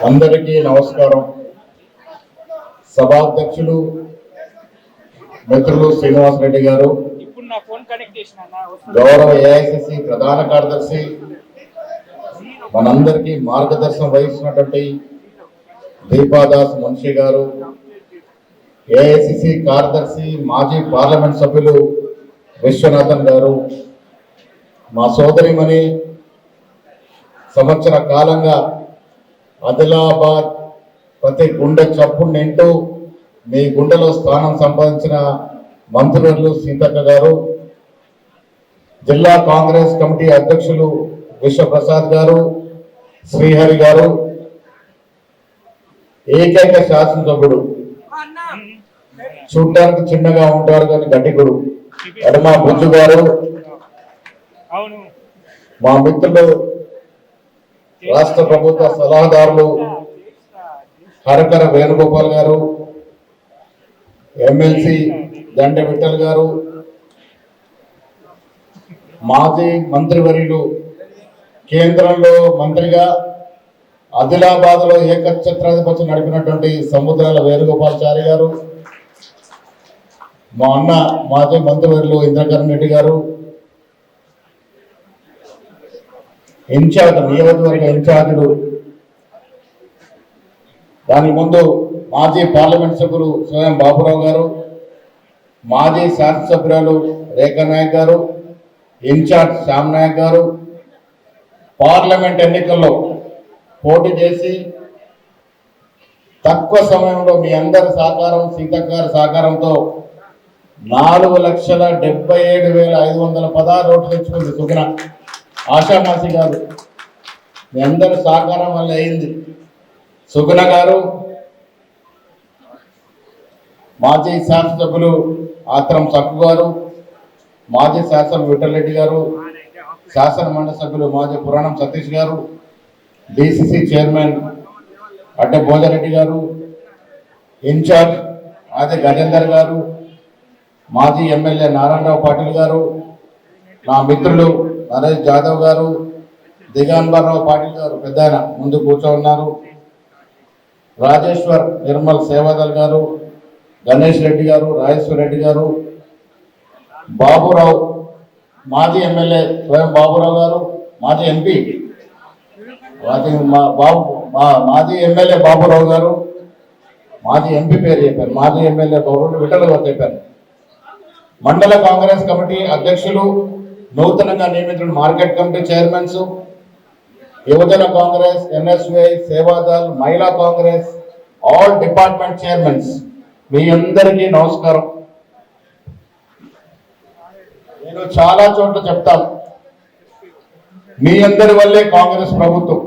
అందరికీ నమస్కారం సభాధ్యక్షులు మిత్రులు శ్రీనివాసరెడ్డి గారు చేసిన అన్న వస్తుంది. గౌరవ ఏఐసిసి ప్రధాన కార్యదర్శి మనందరికీ మార్గదర్శనం వహిస్తున్నటువంటి దీపాదాస్ మున్షి గారు ఏఐసిసి కార్యదర్శి మాజీ పార్లమెంట్ సభ్యులు విశ్వనాథన్ గారు మా సోదరిమణి సంవత్సర కాలంగా ఆదిలాబాద్ ప్రతి గుండె చప్పుడు నింటూ మీ గుండెలో స్థానం సంపాదించిన మంత్రులు సీతక్క గారు జిల్లా కాంగ్రెస్ కమిటీ అధ్యక్షులు విశ్వప్రసాద్ గారు శ్రీహరి గారు ఏకైక శాసనసభ్యుడు. చూడటానికి చిన్నగా ఉంటారు కానీ గట్టికుడు ఎడమ బుజ్జు గారు. మా మిత్రులు రాష్ట్ర ప్రభుత్వ సలహాదారులు హరకర వేణుగోపాల్ గారు ఎమ్మెల్సీ దండ విఠల్ గారు మాజీ మంత్రివర్యులు కేంద్రంలో మంత్రిగా ఆదిలాబాద్లో ఏకఛత్రాధిపత్యం నడిపినటువంటి సముద్రాల వేణుగోపాల్చారి గారు మా అన్న మాజీ మంత్రివర్యులు ఇంద్రకరణ్ రెడ్డి గారు ఇన్ఛార్జ్ నియోజకవర్గ ఇన్ఛార్జులు దాని ముందు మాజీ పార్లమెంట్ సభ్యులు స్వయం బాబురావు గారు మాజీ శాసనసభ్యురాలు రేఖా నాయక్ గారు ఇన్ఛార్జ్ శ్యామ్ నాయక్ గారు పార్లమెంట్ ఎన్నికల్లో పోటీ చేసి తక్కువ సమయంలో మీ అందరి సహకారం సీతక్క సహకారంతో నాలుగు లక్షల డెబ్బై ఏడు వేల ఐదు వందల పదహారు ఓట్లు తెచ్చుకుంది సుగుణ. ఆషామాసి గారు మీ అందరి సహకారం వల్ల అయింది. సుగుణ గారు మాజీ శాసనసభ్యులు ఆత్రం సక్కు గారు మాజీ శాసన విఠలరెడ్డి గారు శాసన మండలి సభ్యులు మాజీ పురాణం సతీష్ గారు డిసిసి చైర్మన్ అడ్డ భోజరెడ్డి గారు ఇన్ఛార్జ్ ఆది గజేందర్ గారు మాజీ ఎమ్మెల్యే నారాయణరావు పాటిల్ గారు నా మిత్రులు నరేష్ జాదవ్ గారు దిగాంబర్రావు పాటిల్ గారు పెద్ద ముందు కూర్చోన్నారు రాజేశ్వర్ నిర్మల్ సేవాదల్ గారు గణేష్ రెడ్డి గారు రాజేశ్వర్ రెడ్డి గారు బాబురావు మాజీ ఎమ్మెల్యే స్వయం బాబురావు గారు మాజీ ఎంపీ మాజీ మా బాబు మా మాజీ ఎమ్మెల్యే బాబురావు గారు మాజీ ఎంపీ పేరు చెప్పారు మాజీ ఎమ్మెల్యే బాబు విఠల గారు చెప్పారు. మండల కాంగ్రెస్ కమిటీ అధ్యక్షులు నూతనంగా నియమితున్న మార్కెట్ కమిటీ చైర్మన్స్ యువజన Congress NSUI Sevadal Mahila Congress all department chairmans మీ అందరికీ నమస్కారం. నేను చాలా చోట్ల చెప్తాను. మీ అందరి వల్లే కాంగ్రెస్ ప్రభుత్వం.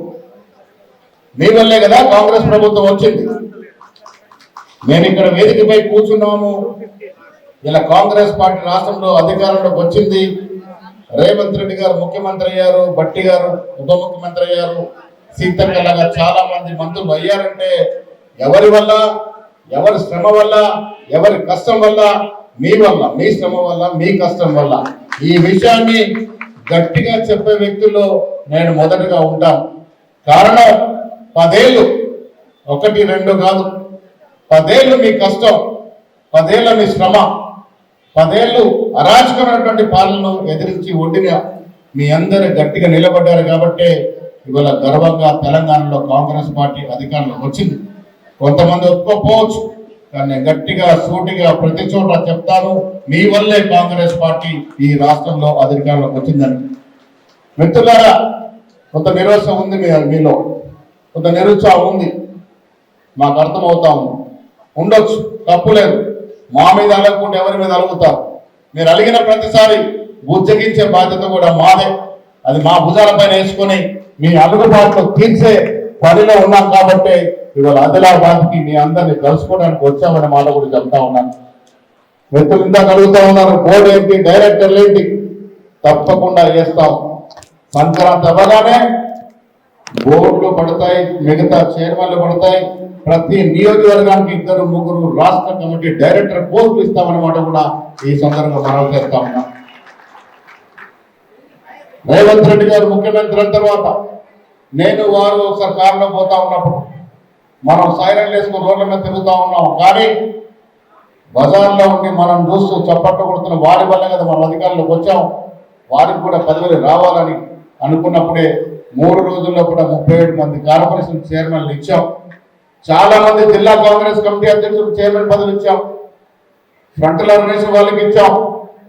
మీ వల్లే కదా కాంగ్రెస్ ప్రభుత్వం వచ్చింది. మేము ఇక్కడ వేదికపై కూర్చున్నాము. ఇలా కాంగ్రెస్ పార్టీ రాష్ట్రంలో అధికారంలోకి వచ్చింది. రేవంత్ రెడ్డి గారు ముఖ్యమంత్రి అయ్యారు భట్టి గారు ఉప ముఖ్యమంత్రి అయ్యారు. సీతక్క లాగా చాలా మంది మంత్రులు అయ్యారంటే ఎవరి వల్ల ఎవరి శ్రమ వల్ల ఎవరి కష్టం వల్ల మీ వల్ల మీ శ్రమ వల్ల మీ కష్టం వల్ల. ఈ విషయాన్ని గట్టిగా చెప్పే వ్యక్తుల్లో నేను మొదటగా ఉంటాను. కారణం పదేళ్ళు ఒకటి రెండు కాదు. పదేళ్ళు మీ కష్టం పదేళ్ళ మీ శ్రమ. పదేళ్ళు అరాచకమైనటువంటి పాలనను ఎదిరించి ఒడ్డిన మీ అందరు గట్టిగా నిలబడ్డారు కాబట్టే ఇవాళ గర్వంగా తెలంగాణలో కాంగ్రెస్ పార్టీ అధికారంలో వచ్చింది. కొంతమంది ఒప్పుకోకపోవచ్చు కానీ నేను గట్టిగా సూటిగా ప్రతి చోట చెప్తాను మీ వల్లే కాంగ్రెస్ పార్టీ ఈ రాష్ట్రంలో అధికారంలోకి వచ్చిందని. మిత్రులారా కొంత నిరోత్సాహం ఉంది మీ మీలో. కొంత నిరుత్సాహం ఉంది. మాకు అర్థమవుతా ఉంది. ఉండొచ్చు తప్పు లేదు. మా మీద అలగకుండా ఎవరి మీద అలుగుతారు? మీరు అలిగిన ప్రతిసారి బుజ్జగించే బాధ్యత కూడా మాదే. అది మా భుజాలపైన వేసుకొని మీ అలుగుబాట్లు తీర్చే పనిలో ఉన్నాం కాబట్టి ఇవాళ ఆదిలాబాద్కి మీ అందరినీ కలుసుకోవడానికి వచ్చామనే మాట కూడా చెప్తా ఉన్నాను. మిత్రులు ఇందాక అడుగుతా ఉన్నారు బోర్డు ఏంటి డైరెక్టర్లు ఏంటి? తప్పకుండా వేస్తాం సంక్రాంతి అవ్వగానే బోర్డులు పడతాయి మిగతా చైర్మన్లు పడతాయి ప్రతి నియోజకవర్గానికి ఇద్దరు ముగ్గురు రాష్ట్ర కమిటీ డైరెక్టర్ పోస్టులు ఇస్తామన్నమాట కూడా ఈ సందర్భంగా మనం చేస్తా ఉన్నాం. రేవంత్ రెడ్డి గారు ముఖ్యమంత్రి తర్వాత నేను వారు ఒకసారి కారులో పోతా ఉన్నప్పుడు మనం సైరన్ వేసుకుని రోడ్ల మీద తిరుగుతూ ఉన్నాం. కానీ బజార్లో ఉండి మనం చూస్తూ చప్పట్లు కొడుతున్న వారి వల్ల కదా మనం అధికారంలోకి వచ్చాం. వారికి కూడా పదవులు రావాలని అనుకున్నప్పుడే మూడు రోజుల్లో కూడా ముప్పై ఏడు మంది కార్పొరేషన్ చైర్మన్లు ఇచ్చాం. చాలా మంది జిల్లా కాంగ్రెస్ కమిటీ అధ్యక్షులకు చైర్మన్ పదవి ఇచ్చాం. ఫ్రంట్ ఆర్గనైజేషన్ వాళ్ళకి ఇచ్చాం.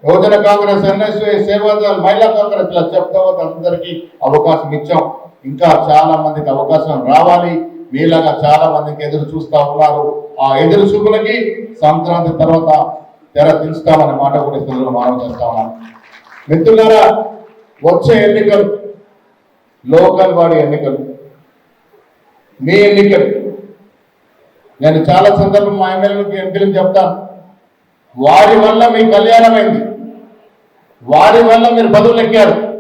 యువజన కాంగ్రెస్ ఎన్ఎస్ఏ సేవాదల్ మహిళా కాంగ్రెస్ ఇలా చెప్తా అందరికీ అవకాశం ఇచ్చాం. ఇంకా చాలా మందికి అవకాశం రావాలి. మీలాగా చాలా మందికి ఎదురు చూస్తా ఉన్నారు. ఆ ఎదురు చూపులకి సంక్రాంతి తర్వాత తెర దించుతామనే మాట కూడా ఇస్తున్నారు మనం చేస్తా ఉన్నాం. మిత్రులారా వచ్చే ఎన్నికలు లోకల్ బాడీ ఎన్నికలు. మీ ఎన్నికలు నేను చాలా సందర్భం మా ఎమ్మెల్యేలకు ఎంపీలకు చెప్తాను. వారి వల్ల మీ కళ్యాణమైంది. వారి వల్ల మీరు బదులు ఎక్కారు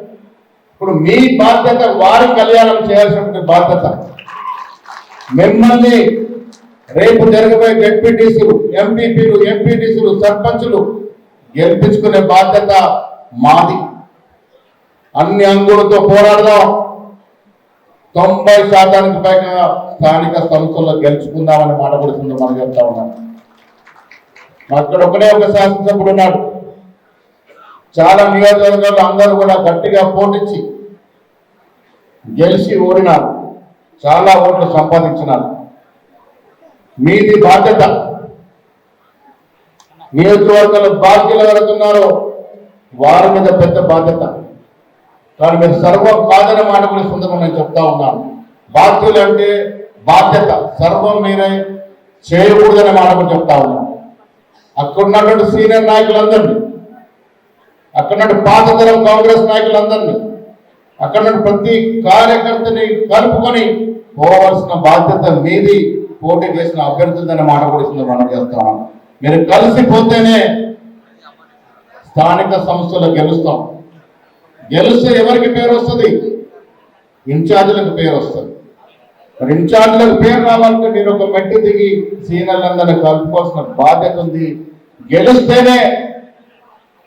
ఇప్పుడు మీ బాధ్యత వారి కళ్యాణం చేయాల్సిన బాధ్యత. మిమ్మల్ని రేపు జరగబోయే జడ్పీటీసీలు ఎంపీపీలు ఎంపీటీసీలు సర్పంచులు గెలిపించుకునే బాధ్యత మాది. అన్ని అంగులతో పోరాడదాం. తొంభై శాతానికి పైగా స్థానిక సంస్థల్లో గెలుచుకుందామని మాట పడుతుంది మనం చెప్తా ఉన్నాం. అక్కడ ఒకడే ఒక శాసనసభ్యుడు ఉన్నాడు. చాలా నియోజకవర్గాలు అందరూ కూడా గట్టిగా పోటించి గెలిచి ఓడినారు. చాలా ఓట్లు సంపాదించినారు. మీది బాధ్యత. నియోజకవర్గాల బాధ్యులు ఎవరైతే వారి మీద పెద్ద బాధ్యత. కానీ మీరు సర్వం కాదనే మాట కూడా ఈ సందర్భంగా నేను చెప్తా ఉన్నాను. బాధ్యులు అంటే బాధ్యత సర్వం మీరే చేయకూడదని మాట కూడా చెప్తా ఉన్నాను. అక్కడ ఉన్నటువంటి సీనియర్ నాయకులందరినీ అక్కడ పాతతరం కాంగ్రెస్ నాయకులందరినీ అక్కడ ప్రతి కార్యకర్తని కలుపుకొని పోవలసిన బాధ్యత మీది పోటీ చేసిన అభ్యర్థులనే మాట కూడా సందర్భంగా మనం చేస్తాం మీరు కలిసిపోతేనే స్థానిక సంస్థలు గెలుస్తాం. గెలిస్తే ఎవరికి పేరు వస్తుంది? ఇన్ఛార్జ్లకు పేరు వస్తుంది. మరి ఇన్ఛార్జ్లకు పేరు రావాలంటే మీరు ఒక మెట్టు దిగి సీనియర్లందరినీ కలుపుకోవాల్సిన బాధ్యత ఉంది. గెలిస్తేనే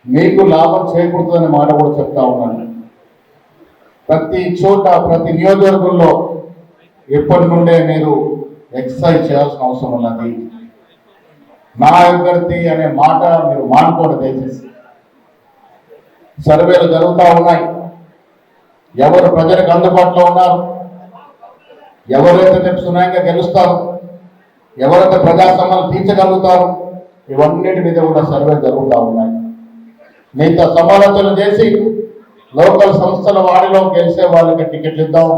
మీకు లాభం చేకూరుతుందనే మాట కూడా చెప్తా ఉన్నాను. ప్రతి చోట ప్రతి నియోజకవర్గంలో ఎప్పటి నుండే మీరు ఎక్సర్సైజ్ చేయాల్సిన అవసరం ఉన్నది. నా అభ్యర్థి అనే మాట మీరు మానుకోండి దయచేసి. సర్వేలు జరుగుతూ ఉన్నాయి. ఎవరు ప్రజలకు అందుబాటులో ఉన్నారు? ఎవరైతే రేపు సునాయంగా గెలుస్తారు. ఎవరైతే ప్రజాస్వామ్యాలు తీర్చగలుగుతారు? ఇవన్నిటి మీద కూడా సర్వే జరుగుతూ ఉన్నాయి. మీతో సమాలోచన చేసి లోకల్ సంస్థల వాడిలో గెలిచే వాళ్ళకి టికెట్లు ఇద్దాం.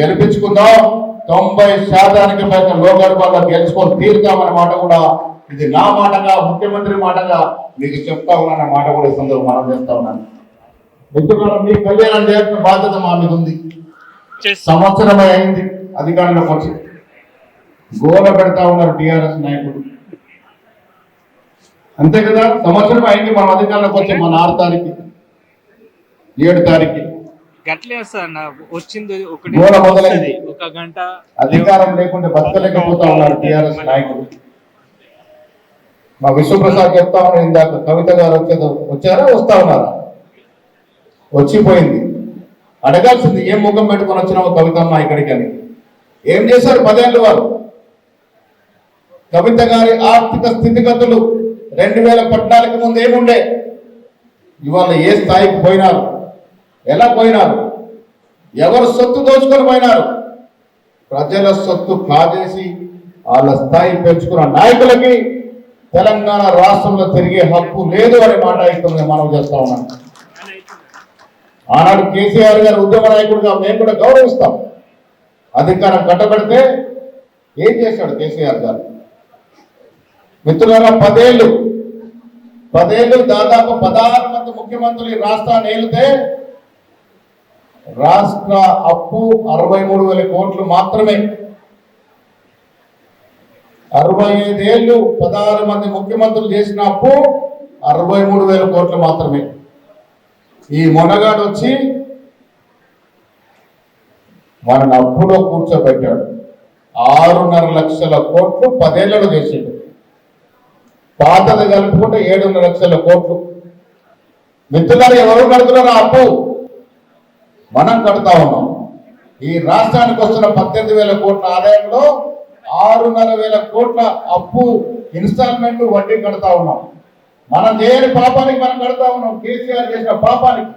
గెలిపించుకుందాం. తొంభై శాతానికి పైన లోకల్ వాళ్ళు గెలుచుకొని తీరుతామనే మాట కూడా ఇది నా మాటగా ముఖ్యమంత్రి మాటగా మీకు చెప్తా ఉన్నాన మాట కూడా ఈ సందర్భం మనం చేస్తా ఉన్నాను. మిత్రులారా మీ కళ్యాణం చేయాల్సిన బాధ్యత మా మీద ఉంది. సంవత్సరమే అయింది అధికారంలోకి వచ్చి గోల పెడతా ఉన్నారు టిఆర్ఎస్ నాయకుడు అంతే కదా సంవత్సరం అయింది మనం అధికారంలోకి వచ్చి మన ఆరు తారీఖు ఏడు తారీఖు. గట్లే వస్తుంది అన్న వచ్చింది ఒకటి గోల మొదలైంది. వస్తది. ఒక గంట. అధికారం లేకుండా బతకలేకపోతా ఉన్నారు టిఆర్ఎస్ నాయకుడు మా విశ్వప్రసాద్ చెప్తా ఉన్నారు ఇందాక కవిత గారు వచ్చేది వచ్చారా వస్తా ఉన్నారా? వచ్చిపోయింది. అడగాల్సింది ఏం ముఖం పెట్టుకొని వచ్చినావు కవితమ్మ ఇక్కడికి అని ఏం చేశారు పదేళ్ళు వారు? కవిత గారి ఆర్థిక స్థితిగతులు రెండు వేల పద్నాలుగు ముందు ఏముండే? ఇవాళ ఏ స్థాయికి పోయినారు? ఎలా పోయినారు? ఎవరు సొత్తు దోచుకొని పోయినారు? ప్రజల సొత్తు కాజేసి వాళ్ళ స్థాయి పెంచుకున్న నాయకులకి తెలంగాణ రాష్ట్రంలో తిరిగే హక్కు లేదు అనే మాట ఇస్తుంది మనం చేస్తా ఉన్నాను. ఆనాడు కేసీఆర్ గారు ఉద్యమ నాయకుడిగా మేము కూడా గౌరవిస్తాం. అధికారం కట్టబడితే ఏం చేశాడు కేసీఆర్ గారు? మిత్రులారా పదేళ్ళు పదేళ్ళు దాదాపు పదహారు మంది ముఖ్యమంత్రులు ఈ రాష్ట్రాన్ని ఏలితే రాష్ట్ర అప్పు అరవై మూడు వేల కోట్లు మాత్రమే. అరవై ఐదేళ్ళు పదహారు మంది ముఖ్యమంత్రులు చేసిన అప్పు అరవై మూడు వేల కోట్లు మాత్రమే. ఈ మొనగాడు వచ్చి మనని అప్పులో కూర్చోబెట్టాడు. ఆరున్నర లక్షల కోట్లు పదేళ్ళలో చేసాడు. పాతది కలుపుకుంటే ఏడున్నర లక్షల కోట్లు. మిత్రులారు ఎవరు కడుతున్నారు అప్పు? మనం కడతా ఉన్నాం. ఈ రాష్ట్రానికి వస్తున్న పద్దెనిమిది వేల కోట్ల ఆదాయంలో ఆరున్నర వేల కోట్ల అప్పు ఇన్స్టాల్మెంట్ వడ్డీ కడతా ఉన్నాం. మనం చేయని పాపానికి మనం కడతా ఉన్నాం. కేసీఆర్ చేసిన పాపానికి.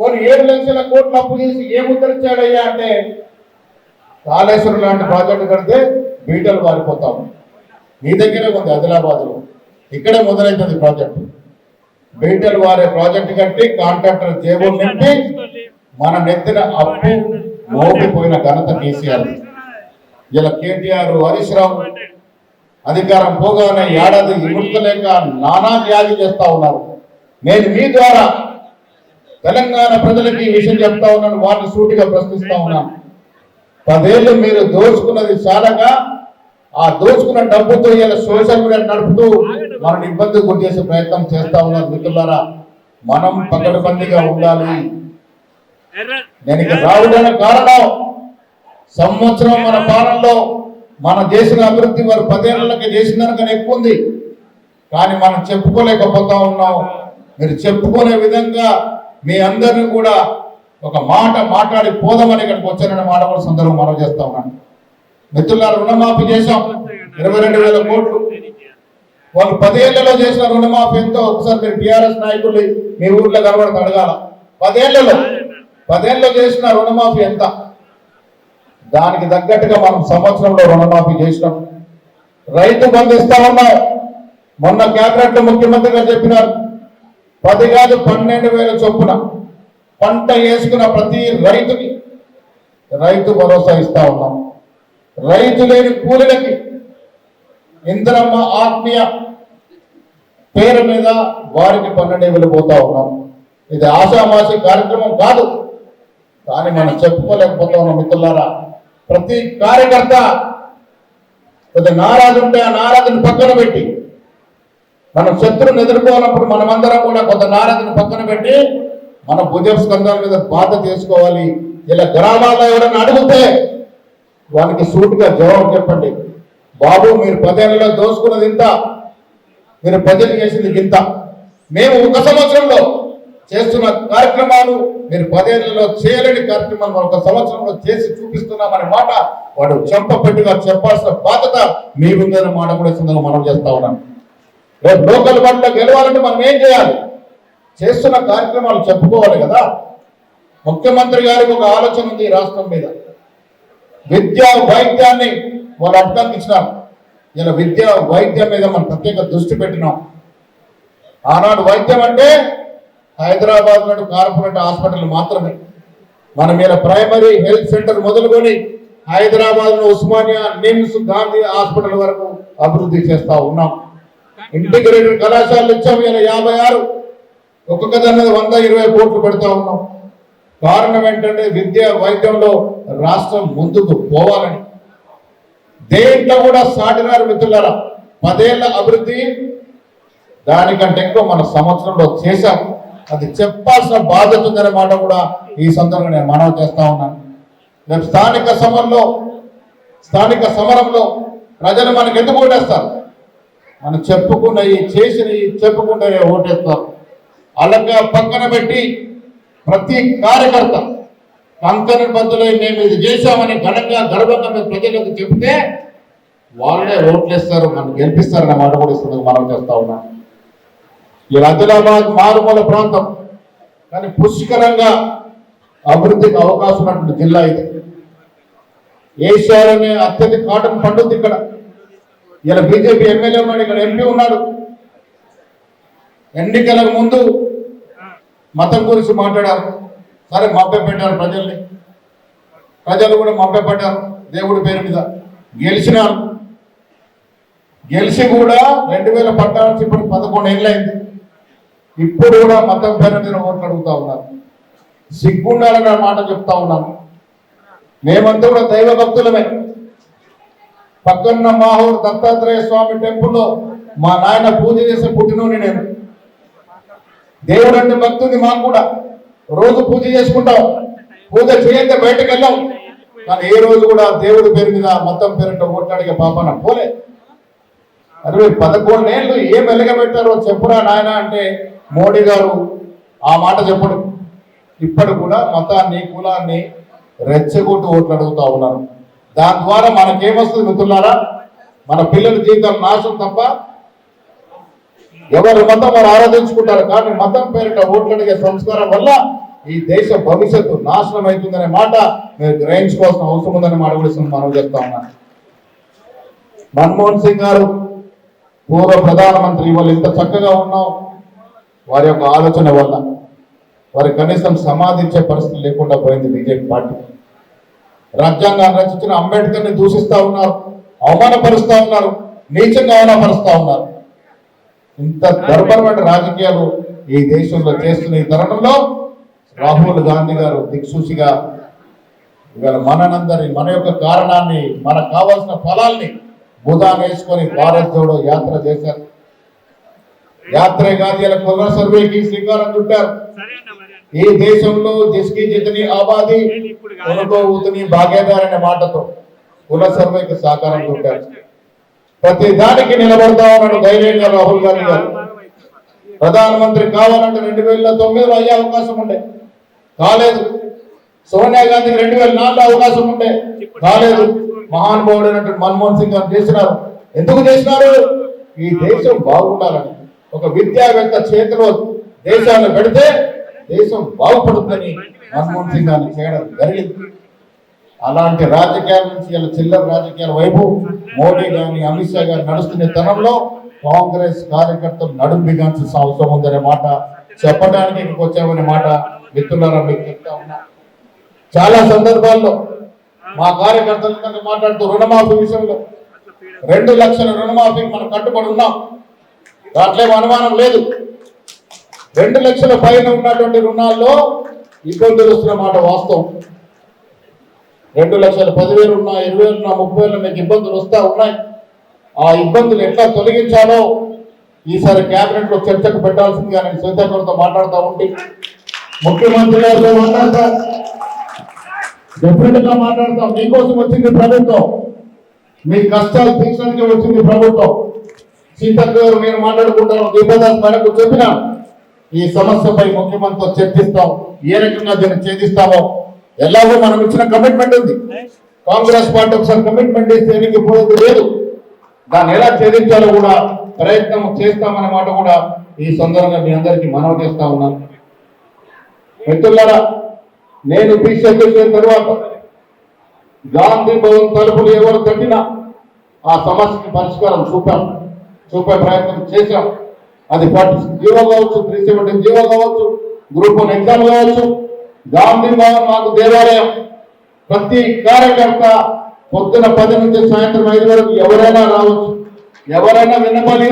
కొన్ని ఏడు లక్షల కోట్లు అప్పు చేసి ఏం అంటే కాళేశ్వరం లాంటి ప్రాజెక్టు కడితే బీటలు పారిపోతాం మీ దగ్గరే ఉంది ఆదిలాబాద్లో. ఇక్కడే మొదలైతుంది ప్రాజెక్టు. బీటలు వారే ప్రాజెక్టు కట్టి కాంట్రాక్టర్ జేబులు నింపి మన నెత్తిన అప్పు మోపిపోయిన ఘనత కేసీఆర్ ఇలా కేటీఆర్ హరీష్ రావు అధికారం పోగానే ఏడాది విముక్తలేక నానా వ్యాధి చేస్తా ఉన్నారు. నేను మీ ద్వారా తెలంగాణ ప్రజలకి ఈ విషయం చెప్తా ఉన్నాను వారిని సూటిగా ప్రశ్నిస్తా ఉన్నాను పదేళ్ళు మీరు దోచుకున్నది చాలగా ఆ దోచుకున్న డబ్బుతో ఇలా సోషల్ మీడియా నడుపుతూ మనల్ని ఇబ్బంది గురి చేసే ప్రయత్నం చేస్తా ఉన్నారు మిత్రులారా. మనం పకడ్బందీగా ఉండాలి. నేను రావడానికి కారణం సంవత్సరం మన పాలనలో మన చేసిన అభివృద్ధి వారు పదేళ్ళకి చేసిన దానికన్నా ఎక్కువ ఉంది. కానీ మనం చెప్పుకోలేకపోతా ఉన్నాం. మీరు చెప్పుకునే విధంగా మీ అందరిని కూడా ఒక మాట మాట్లాడి పోదామని ఇక్కడికి వచ్చారని మాట కూడా సందర్భం మనం చేస్తా ఉన్నాను మిత్రులారు రుణమాఫీ చేశాం. ఇరవై రెండు వేల కోట్లు. వాళ్ళు పదేళ్ళలో చేసిన రుణమాఫీ ఎంతో ఒకసారి మీరు టీఆర్ఎస్ నాయకులు మీ ఊర్లో కనబడతా అడగాల. పదేళ్ళలో పదేళ్ళు చేసిన రుణమాఫీ ఎంత? దానికి తగ్గట్టుగా మనం సంవత్సరంలో రుణమాఫీ చేసినాం. రైతు బంధు ఇస్తా ఉన్నాం మొన్న కేబినెట్ ముఖ్యమంత్రి గారు చెప్పినారు పది కాదు పన్నెండు వేల చొప్పున పంట వేసుకున్న ప్రతి రైతుకి రైతు భరోసా ఇస్తా ఉన్నాం. రైతు లేని కూలీలకి ఇంద్రమ్మ ఆత్మీయ పేరు మీద వారికి పన్నెండు వేలు పోతా ఉన్నాం. ఇది ఆషామాషి కార్యక్రమం కాదు కానీ మనం చెప్పుకోలేకపోతా ఉన్నాం మిత్రులారా. ప్రతి కార్యకర్త కొద్దిగా నారాజు ఉంటే ఆ నారాజుని పక్కన పెట్టి మనం శత్రువుని ఎదుర్కోవాలన్నప్పుడు మనమందరం కూడా కొంత నారాజుని పక్కన పెట్టి మన భుజ స్కంధాల మీద బాధ చేసుకోవాలి. ఇలా గ్రామాల్లో ఎవరైనా అడిగితే వానికి సూటుగా జవాబు చెప్పండి. బాబు మీరు పదేళ్ళలో దోసుకున్నది ఇంత మీరు ప్రజలు చేసింది ఇంత. మేము ఒక సంవత్సరంలో చేస్తున్న కార్యక్రమాలు మీరు పదేళ్ళలో చేయలేని కార్యక్రమాలు మరొక ఒక సంవత్సరంలో చేసి చూపిస్తున్నామనే మాట వాడు చెంపపెట్టుగా చెప్పాల్సిన బాధ్యత మీ ఉందనే మాట కూడా సందర్భంగా మనం చేస్తా ఉన్నాం. రేపు లోకల్ బాడీలో గెలవాలంటే మనం ఏం చేయాలి? చేస్తున్న కార్యక్రమాలు చెప్పుకోవాలి కదా? ముఖ్యమంత్రి గారికి ఒక ఆలోచన ఉంది రాష్ట్రం మీద. విద్య వైద్యాన్ని వాళ్ళు అడ్డంకించినారు ఇలా విద్య వైద్యం మీద మనం ప్రత్యేక దృష్టి పెట్టినాం. ఆనాడు వైద్యం అంటే హైదరాబాద్ నుండి కార్పొరేట్ హాస్పిటల్ మాత్రమే. మన మీద ప్రైమరీ హెల్త్ సెంటర్ మొదలుకొని హైదరాబాద్లో ఉస్మానియా నిమ్స్ గాంధీ హాస్పిటల్ వరకు అభివృద్ధి చేస్తా ఉన్నాం. ఇంటిగ్రేటెడ్ కళాశాలలు ఇచ్చాం ఇలా యాభై ఆరు. ఒక్కొక్క దాని వంద ఇరవై కోట్లు పెడతా ఉన్నాం. కారణం ఏంటంటే విద్య వైద్యంలో రాష్ట్రం ముందుకు పోవాలని. దేంట్లో కూడా సాటినారు మిత్రులారా? పదేళ్ళ అభివృద్ధి దానికంటే ఎక్కువ మన సంవత్సరంలో చేశాం. అది చెప్పాల్సిన బాధ్యత ఉందనే మాట కూడా ఈ సందర్భంగా నేను మనవి చేస్తా ఉన్నాను. రేపు స్థానిక సమరంలో స్థానిక సమరంలో ప్రజలు మనకి ఎందుకు ఓటేస్తారు? మనం చెప్పుకున్నవి చేసినవి చెప్పుకున్నవి ఓటేస్తారు. అలాగే పక్కన పెట్టి ప్రతి కార్యకర్త కంకణ బద్దులో మేము ఇది చేశామని ఘనంగా గర్వంగా మేము ప్రజలకు చెప్తే వాళ్ళే ఓట్లేస్తారు మనం గెలిపిస్తారన్న మాట కూడా ఇస్తుంది మనం చేస్తా ఉన్నాం ఈ ఆదిలాబాద్ మారుమూల ప్రాంతం. కానీ పుష్కరంగా అభివృద్ధికి అవకాశం ఉన్నటువంటి జిల్లా ఇది. ఏషియాలోనే అత్యధిక కాటన్ పండుద్ది ఇక్కడ. ఇలా బీజేపీ ఎమ్మెల్యే ఉన్నాడు ఇక్కడ ఎంపీ ఉన్నాడు. ఎన్నికలకు ముందు మతం గురించి మాట్లాడారు. సరే మభ్య పెట్టారు ప్రజల్ని. ప్రజలు కూడా మభ్య పెట్టారు దేవుడి పేరు మీద. గెలిచినారు. గెలిచి కూడా రెండు వేల పద్నాలుగు నుంచి ఇప్పుడు పదకొండు ఏళ్ళైంది ఇప్పుడు కూడా మతం పేరు మీద ఓట్లు అడుగుతా ఉన్నారు సిగ్గుండాలని మాట చెప్తా ఉన్నాను. మేమంతా కూడా దైవ భక్తులమే. పక్కన్న మాహూర్ దత్తాత్రేయ స్వామి టెంపుల్లో మా నాయన పూజ చేసే పుట్టినోని నేను. దేవుడు అంటే భక్తుంది మాకు కూడా. రోజు పూజ చేసుకుంటాం. పూజ చేయండి బయటకు వెళ్ళాం. కానీ ఏ రోజు కూడా దేవుడి పేరు మీద మతం పేరుతో ఓట్లాడిగే పాపన పోలే. అరే పదకొండేళ్ళు ఏం వెలగబెట్టారో చెప్పురా నాయన అంటే మోడీ గారు ఆ మాట చెప్పడు. ఇప్పటి కూడా మతాన్ని కులాన్ని రెచ్చగొట్టు ఓట్లు అడుగుతా ఉన్నారు. దాని ద్వారా మనకేమొస్తుంది మిత్రులారా? మన పిల్లల జీవితం నాశనం తప్ప ఎవరు మతం వారు ఆరాధించుకుంటారు. కానీ మతం పేరిట ఓట్లు అడిగే సంస్కారం వల్ల ఈ దేశ భవిష్యత్తు నాశనం అవుతుందనే మాట మీరు గ్రహించుకోవాల్సిన అవసరం ఉందని మాట కూడా మనం చెప్తా ఉన్నాను మన్మోహన్ సింగ్ గారు పూర్వ ప్రధానమంత్రి వాళ్ళు ఇంత చక్కగా ఉన్నావు. వారి యొక్క ఆలోచన వల్ల వారి కనీసం సమాధించే పరిస్థితి లేకుండా పోయింది బీజేపీ పార్టీ. రాజ్యాంగాన్ని రచించిన అంబేద్కర్ని దూషిస్తా ఉన్నారు అవమానపరుస్తూ ఉన్నారు నీచంగా అవమానపరుస్తూ ఉన్నారు. ఇంత దుర్భరమైన రాజకీయాలు ఈ దేశంలో చేస్తున్న ఈ తరుణంలో రాహుల్ గాంధీ గారు దిక్సూచిగా ఇవాళ మనందరి మన యొక్క కారణాన్ని మనకు కావాల్సిన ఫలాల్ని భూదాన్ వేసుకొని భారత్ జోడో యాత్ర చేశారు. యాత్ర కాదు ఇలా కుల సర్వేకి శ్రీకారం చుట్టారు. ఈ దేశంలో జిస్కి జితని ఆబాది ఉनको ఉతని భాగేదార్ అనే మాటతో కుల సర్వేకి సహకారం చుట్టారు. ప్రతి దానికి నిలబడతా ధైర్యంగా రాహుల్ గాంధీ గారు. ప్రధానమంత్రి కావాలంటే రెండు వేల తొమ్మిదిలో అయ్యే అవకాశం ఉండే. కాలేదు. సోనియా గాంధీకి రెండు వేల నాలుగులో అవకాశం ఉండే. కాలేదు. మహానుభావుడు అయినటువంటి మన్మోహన్ సింగ్ గారు చేసినారు. ఎందుకు చేసినారు? ఈ దేశం బాగుండాలని. ఒక విద్యావేత్త చేతిలో దేశాన్ని పెడితే దేశం బాగుపడుతుందని మన్మోహన్ సింగ్ గారిని చేయడం జరిగింది. అలాంటి రాజకీయాల నుంచి ఇలా చిల్లర రాజకీయాల వైపు మోడీ గాని అమిత్ షా గారు నడుస్తున్న తరంలో కాంగ్రెస్ కార్యకర్తలు నడుం బిగాల్సిన అవసరం ఉందనే మాట చెప్పడానికి ఇక్కడికి వచ్చామనే మాట మిత్రులారా మీకు చెప్తా ఉన్నా. చాలా సందర్భాల్లో మా కార్యకర్తల మాట్లాడుతూ రుణమాఫీ విషయంలో రెండు లక్షల రుణమాఫీ మనం కట్టుబడి ఉన్నాం. దాంట్లో అనుమానం లేదు. రెండు లక్షల పైన ఉన్నటువంటి రుణాల్లో ఇబ్బందులు వస్తున్న మాట వాస్తవం. రెండు లక్షల పదివేలు ఉన్నా ఇరవై వేలు ఉన్నా ముప్పై వేలు మీకు ఇబ్బందులు వస్తూ ఉన్నాయి. ఆ ఇబ్బందులు ఎట్లా తొలగించాలో ఈసారి క్యాబినెట్లో చర్చకు పెట్టాల్సిందిగా నేను శ్వేతాకర్తో మాట్లాడుతూ ఉంటే. ముఖ్యమంత్రి గారితో మాట్లాడతా. డెఫినెట్ మాట్లాడతాం. మీకోసం వచ్చింది ప్రభుత్వం. మీ కష్టాలు తీర్చడానికి వచ్చింది ప్రభుత్వం. సీతక్క గారు నేను మాట్లాడుకుంటాను దీపదాస్ మేరకు చెప్పిన. ఈ సమస్యపై ముఖ్యమంత్రితో చర్చిస్తాం. ఏ రకంగా దీన్ని ఛేదిస్తామో ఎలాగో మనం ఇచ్చిన కమిట్మెంట్ ఉంది. కాంగ్రెస్ పార్టీ ఒకసారి కమిట్మెంట్ ఇస్తే వెనక్కి పోయేది లేదు. దాన్ని ఎలా ఛేదించాలో కూడా ప్రయత్నం చేస్తామనే మాట కూడా ఈ సందర్భంగా మీ అందరికీ మనవి చేస్తా ఉన్నాను. మిత్రులారా నేను దీక్ష చేసిన తర్వాత గాంధీ భవన్ తలుపులు ఎవరు తట్టినా ఆ సమస్యకి పరిష్కారం చూపాను చూపే ప్రయత్నం చేశాం. అది ఫార్టీ జీవో కావచ్చు త్రీ సెవెంటీ జీవో కావచ్చు గ్రూప్ వన్ ఎగ్జామ్ కావచ్చు. గాంధీ భవన్ మాకు దేవాలయం. ప్రతి కార్యకర్త పొద్దున పది నుంచి సాయంత్రం ఐదు వరకు ఎవరైనా రావచ్చు. ఎవరైనా విన్నపాలు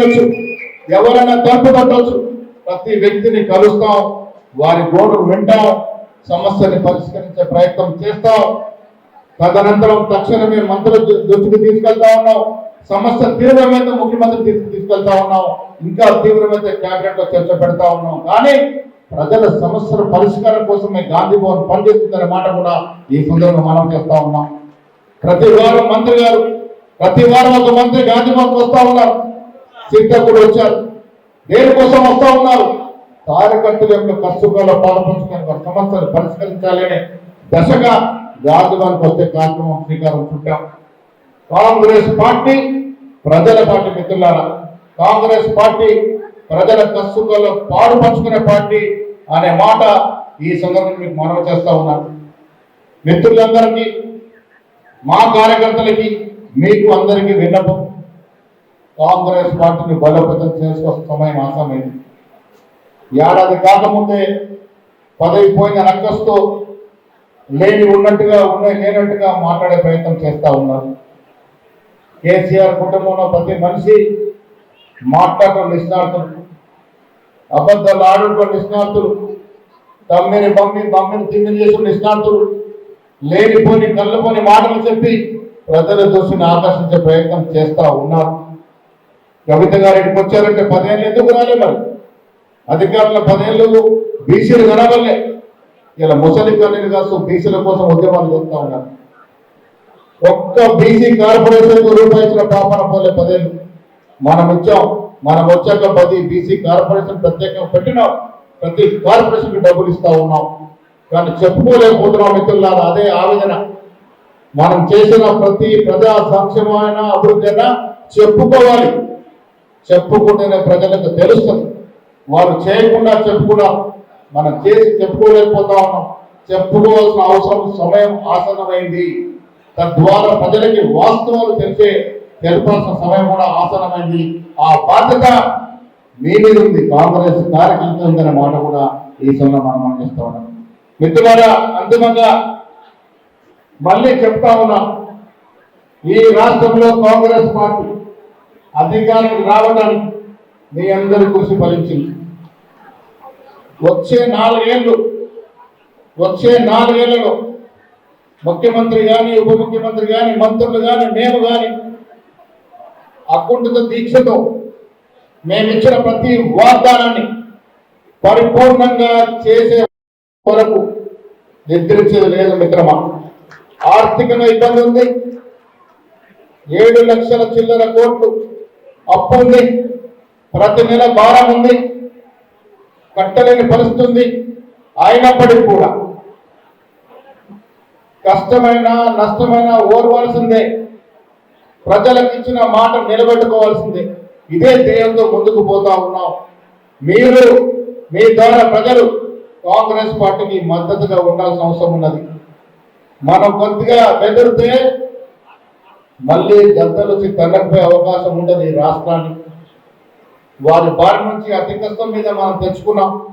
ఎవరైనా తలుపు తట్టవచ్చు ప్రతి వ్యక్తిని కలుస్తాం. వారి గోడు వింటాం. సమస్యని పరిష్కరించే ప్రయత్నం చేస్తాం. తదనంతరం తక్షణమే మంత్రుల దృష్టికి తీసుకెళ్తా ఉన్నాం. సమస్య తీవ్రమైన ముఖ్యమంత్రి తీసుకెళ్తా ఉన్నాం. ఇంకా తీవ్రమైన క్యాబినెట్లో చర్చ పెడతా ఉన్నాం. కానీ ప్రజల సమస్యల పరిష్కారం కోసమే గాంధీ భవన్ పనిచేస్తుందనే మాట కూడా ఈ సందర్భంగా మనం చేస్తా ఉన్నాం. ప్రతి వారం మంత్రి గారు ప్రతి వారం ఒక మంత్రి గాంధీ భవన్ వస్తా ఉన్నారు. సీత కూడా వచ్చారు దేనికోసం వస్తా ఉన్నారు? కార్యకర్తల యొక్క కష్టంలో పాల్పంచుకొని సమస్యలు పరిష్కరించాలనే దశగా గాంధీ భవన్కి వచ్చే కార్యక్రమం శ్రీకారం చుట్టాం. కాంగ్రెస్ పార్టీ ప్రజల పార్టీ మిత్రులారా కాంగ్రెస్ పార్టీ ప్రజల కసుకల్లో పారుపంచుకునే పార్టీ అనే మాట ఈ సందర్భంగా మీకు మనవి చేస్తా ఉన్నాను మిత్రులందరికీ మా కార్యకర్తలకి మీకు అందరికీ విన్నపం. కాంగ్రెస్ పార్టీని బలోపేతం చేసుకొస్తామని సమయం ఆసమైంది. ఏడాది కాకముందే పదవి పోయిన నక్కస్తూ లేని ఉన్నట్టుగా ఉన్నాయి లేనట్టుగా మాట్లాడే ప్రయత్నం చేస్తూ ఉన్నారు. కేసీఆర్ కుటుంబంలో ప్రతి మనిషి మాట్లాడుకుని నిష్ణార్థులు అబద్ధాలు ఆడటం నిష్ణార్థులు తమ్మిని బమ్మి బమ్మిని తిమ్మిని చేసిన నిష్ణార్థులు లేనిపోని కళ్ళుపోని మాటలు చెప్పి ప్రజల దృష్టిని ఆకర్షించే ప్రయత్నం చేస్తా ఉన్నారు. కవిత గారు ఇక్కడికి వచ్చారంటే పదేళ్ళు ఎందుకు రాలే మరి? అధికారుల పదేళ్ళు బీసీలు కనవల్లే ఇలా ముసలి కన్నీరు కాస్తూ బీసీల కోసం ఉద్యమాలు చేస్తూ ఉన్నారు. ఒక్క బీసీ కార్పొరేషన్ రూపాయి ఇచ్చిన పాపన పోలే పదేళ్ళు. మనం వచ్చాం. మనం వచ్చాక పది బీసీ కార్పొరేషన్ ప్రత్యేకంగా పెట్టినాం. ప్రతి కార్పొరేషన్ డబ్బులు ఇస్తా ఉన్నాం. కానీ చెప్పుకోలేకపోతున్నాం మిత్రులారా అదే ఆవేదన. మనం చేసిన ప్రతి ప్రజా సంక్షేమైన అభివృద్ధి అయినా చెప్పుకోవాలి. చెప్పుకుంటేనే ప్రజలకు తెలుస్తుంది. వారు చేయకుండా చెప్పుకున్నా మనం చేసి చెప్పుకోలేకపోతా ఉన్నాం. చెప్పుకోవాల్సిన అవసరం సమయం ఆసనమైంది తద్వారా ప్రజలకి వాస్తవాలు తెలిసే తెలపాల్సిన సమయం కూడా ఆసనమైంది ఆ బాధ్యత మీ మీద ఉంది. కాంగ్రెస్ కార్యకర్తందనే మాట కూడా ఈ సమయంలో మనం అందిస్తూ ఉన్నాం. మిత్రులారా అంతిమంగా మళ్ళీ చెప్తా ఉన్నాం ఈ రాష్ట్రంలో కాంగ్రెస్ పార్టీ అధికారానికి రావడానికి మీ అందరి కృషి ఫలించింది. వచ్చే నాలుగేళ్ళు వచ్చే నాలుగేళ్ళలో ముఖ్యమంత్రి కానీ ఉప ముఖ్యమంత్రి కానీ మంత్రులు కానీ మేము కానీ అకుంఠిత దీక్షతో మేమిచ్చిన ప్రతి వాగ్దానాన్ని పరిపూర్ణంగా చేసే వరకు నిద్రించేది లేదు మిత్రమా. ఆర్థికంగా ఇబ్బంది ఉంది. ఏడు లక్షల చిల్లర కోట్లు అప్పు ఉంది. ప్రతి నెల భారం ఉంది. కట్టలేని పరిస్థితి ఉంది. అయినప్పటికీ కూడా కష్టమైన నష్టమైన ఓర్వాల్సిందే. ప్రజలకు ఇచ్చిన మాట నిలబెట్టుకోవాల్సిందే. ఇదే ధ్యేయంతో ముందుకు పోతా ఉన్నాం. మీరు మీ ద్వారా ప్రజలు కాంగ్రెస్ పార్టీకి మద్దతుగా ఉండాల్సిన అవసరం ఉన్నది. మనం కొద్దిగా బెదిరితే మళ్ళీ గద్దలు వచ్చి తగ్గకపోయే అవకాశం ఉండదు ఈ రాష్ట్రానికి. వారి బారి నుంచి అతి కష్టం మీద మనం తెచ్చుకున్నాం.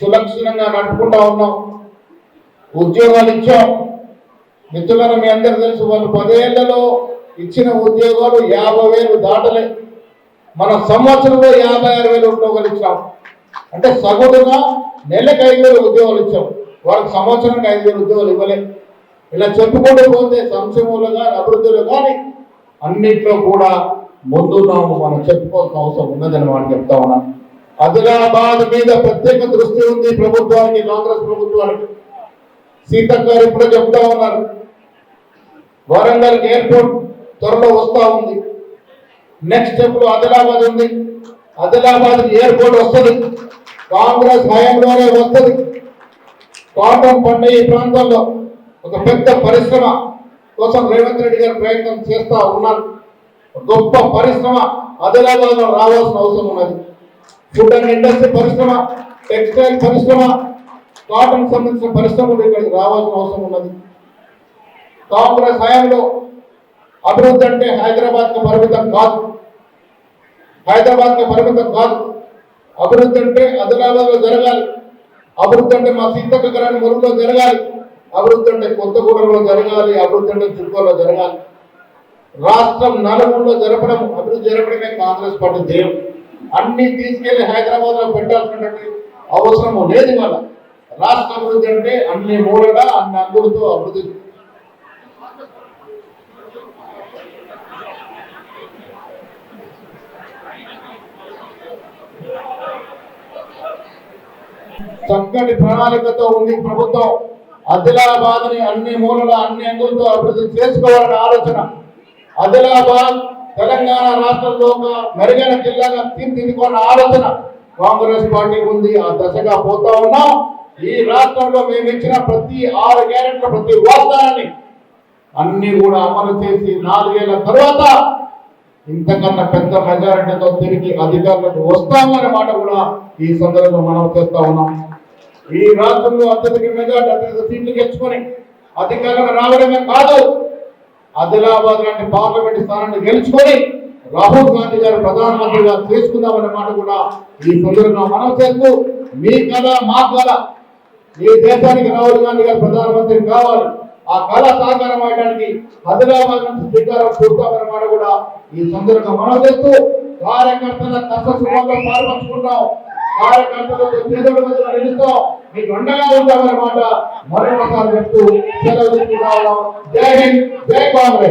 సులక్షణంగా నడుపుకుంటా ఉన్నాం. ఉద్యోగాలు ఇచ్చాం మిత్రులను మీ అందరూ తెలుసు వాళ్ళు పదేళ్ళలో ఇచ్చిన ఉద్యోగాలు యాభై వేలు దాటలే. మన సంవత్సరంలో యాభై ఆరు వేలు ఉద్యోగాలు ఇచ్చాం అంటే సగటుగా నెలకు ఐదు వేలు ఉద్యోగాలు ఇచ్చాం. వాళ్ళకి సంవత్సరానికి ఐదు వేలు ఉద్యోగాలు ఇవ్వలే. ఇలా చెప్పుకుంటూ పోతే సంక్షేమంలో కానీ అభివృద్ధిలో కానీ అన్నిట్లో కూడా ముందున్నాము మనం చెప్పుకోవాల్సిన అవసరం ఉన్నదని మనం చెప్తా ఉన్నాం. ఆదిలాబాద్ మీద ప్రత్యేక దృష్టి ఉంది ప్రభుత్వానికి కాంగ్రెస్ ప్రభుత్వానికి. సీతక్క గారు ఇప్పుడే చెప్తా ఉన్నారు. వరంగల్ ఎయిర్పోర్ట్ త్వరలో వస్తూ ఉంది. నెక్స్ట్ స్టెప్లో ఆదిలాబాద్ ఉంది. ఆదిలాబాద్ ఎయిర్పోర్ట్ వస్తుంది. కాంగ్రెస్ హయాంలోనే వస్తుంది. కాటన్ పంట ఈ ప్రాంతంలో ఒక పెద్ద పరిశ్రమ కోసం రేవంత్ రెడ్డి గారు ప్రయత్నం చేస్తూ ఉన్నారు. గొప్ప పరిశ్రమ ఆదిలాబాద్లో రావాల్సిన అవసరం ఉన్నది. ఫుడ్ అండ్ ఇండస్ట్రీ పరిశ్రమ టెక్స్టైల్ పరిశ్రమ కాటన్ సంబంధించిన పరిశ్రమలు ఇక్కడికి రావాల్సిన అవసరం ఉన్నది. కాంగ్రెస్ హయాంలో అభివృద్ధి అంటే హైదరాబాద్కి పరిమితం కాదు. హైదరాబాద్కి పరిమితం కాదు. అభివృద్ధి అంటే ఆదిలాబాద్లో జరగాలి. అభివృద్ధి అంటే మా సీతక్క గ్రాని మురుగులో జరగాలి. అభివృద్ధి అంటే కొత్తగూడెంలో జరగాలి. అభివృద్ధి అంటే చుక్కలో జరగాలి. రాష్ట్రం నలుగురులో జరపడం అభివృద్ధి జరపడమే కాంగ్రెస్ పార్టీ ధ్యేయం. అన్ని తీసుకెళ్ళి హైదరాబాద్లో పెట్టాల్సినటువంటి అవసరం లేదు ఇవాళ. రాష్ట్ర అభివృద్ధి అంటే అన్ని మూలగా అన్ని అంగులతో అభివృద్ధి చక్కటి ప్రణాళికతో ఉంది ప్రభుత్వం. ఆదిలాబాద్ని అన్ని మూలల అన్ని అంగులతో అభివృద్ధి చేసుకోవాలనే ఆలోచన. ఆదిలాబాద్ తెలంగాణ రాష్ట్రంలో మెరుగైన జిల్లాగా తీర్చిదిద్దుకున్న ఆలోచన. కాంగ్రెస్ పార్టీ ఉంది ఆ దశగా పోతా ఉన్నాం. ఈ రాష్ట్రంలో మేము ఇచ్చిన ప్రతి ఆరు గ్యారెంట్ల ప్రతి వాగ్దానాన్ని అన్ని కూడా అమలు చేసి నాలుగేళ్ళ తర్వాత ఇంతకన్నా పెద్ద మెజారిటీతో తిరిగి అధికారులకు వస్తామనే మాట కూడా ఈ సందర్భంలో మనం చేస్తా ఉన్నాం. ఈ రాష్ట్రంలో అత్యధిక మెజార్టీ అత్యధిక సీట్లు గెలుచుకొని అధికారంలో రావడమే కాదు ఆదిలాబాద్ లాంటి పార్లమెంట్ స్థానాన్ని గెలుచుకొని రాహుల్ గాంధీ గారు ప్రధానమంత్రిగా చేసుకుందామనే మాట కూడా ఈ సందర్భంగా మనం చేస్తూ మీ కళ మా కళ ఈ దేశానికి రాహుల్ గాంధీ గారు ప్రధానమంత్రి కావాలి? ఆ కళ సాకారం అవడానికి హైదరాబాద్ నుంచి శ్రీకారం చూస్తామనే మాట కూడా ఈ సందర్భంగా మనం చేస్తూ కార్యకర్తల కష్ట సుఖంలో పాల్పంచుకుంటాం. కార్యకర్తలతో చేతుల నిలుస్తాం. మీకు అండగా ఉంటామన్నమాట మరొకసారి చెప్తూ సెలవు తీసుకుంటా ఉన్నాం. జై హింద్ జై కాంగ్రెస్.